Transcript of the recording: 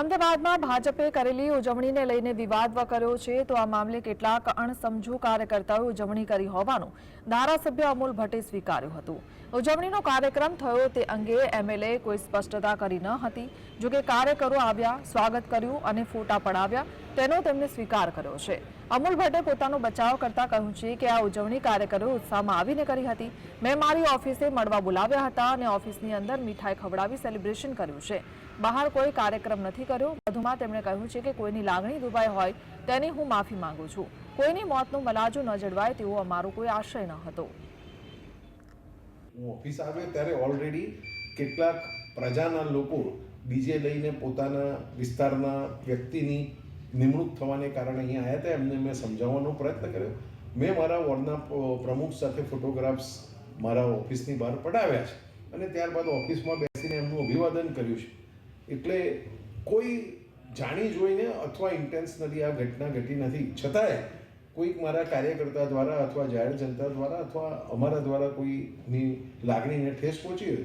અમદાવાદમાં ભાજપે કરેલી ઉજવણીને લઈને વિવાદ કર્યો છે તો આ મામલે કેટલાક અણસમજુ કાર્યકર્તાઓએ ઉજવણી કરી હોવાનું ધારાસભ્ય અમૂલ ભટ્ટે સ્વીકાર્યું હતું. ઉજવણીનો કાર્યક્રમ થયો તે અંગે એમએલએ કોઈ સ્પષ્ટતા કરી ન હતી. જોકે કાર્યકરો આવ્યા, સ્વાગત કર્યું અને ફોટા પડાવ્યા, તેનો તેમણે સ્વીકાર કર્યો છે. અમૂલ ભટ્ટે પોતાનો બચાવ કરતા કહ્યું છે કે આ ઉજવણી કાર્યકરો ઉત્સાહમાં આવીને કરી હતી. મેં મારી ઓફિસે મળવા બોલાવ્યા હતા અને ઓફિસની અંદર મીઠાઈ ખવડાવી સેલિબ્રેશન કર્યું છે. બહાર કોઈ કાર્યક્રમ નથી કર્યો. વધુમાં તેમણે કહ્યું છે કે કોઈની લાગણી દુભાઈ હોય તેની હું માફી માંગુ છું. કોઈની મોતનું મલાજુ ન જળવાય તેવો અમારો કોઈ આશય ન હતો. હું ઓફિસ આવ્યો ત્યારે ઓલરેડી કેટલાક પ્રજાના લોકો બીજે લઈને પોતાના વિસ્તારના વ્યક્તિની નિમણૂક થવાને કારણે અહીંયા આવ્યા હતા, એમને મેં સમજાવવાનો પ્રયત્ન કર્યો. મેં મારા વોર્ડના પ્રમુખ સાથે ફોટોગ્રાફ્સ મારા ઓફિસની બહાર પડાવ્યા છે અને ત્યારબાદ ઓફિસમાં બેસીને એમનું અભિવાદન કર્યું છે. એટલે કોઈ જાણી જોઈને અથવા ઇન્ટેન્શનલી આ ઘટના ઘટી નથી. છતાંય કોઈક મારા કાર્યકર્તા દ્વારા અથવા જાહેર જનતા દ્વારા અથવા અમારા દ્વારા કોઈની લાગણીને ઠેસ પહોંચી હોય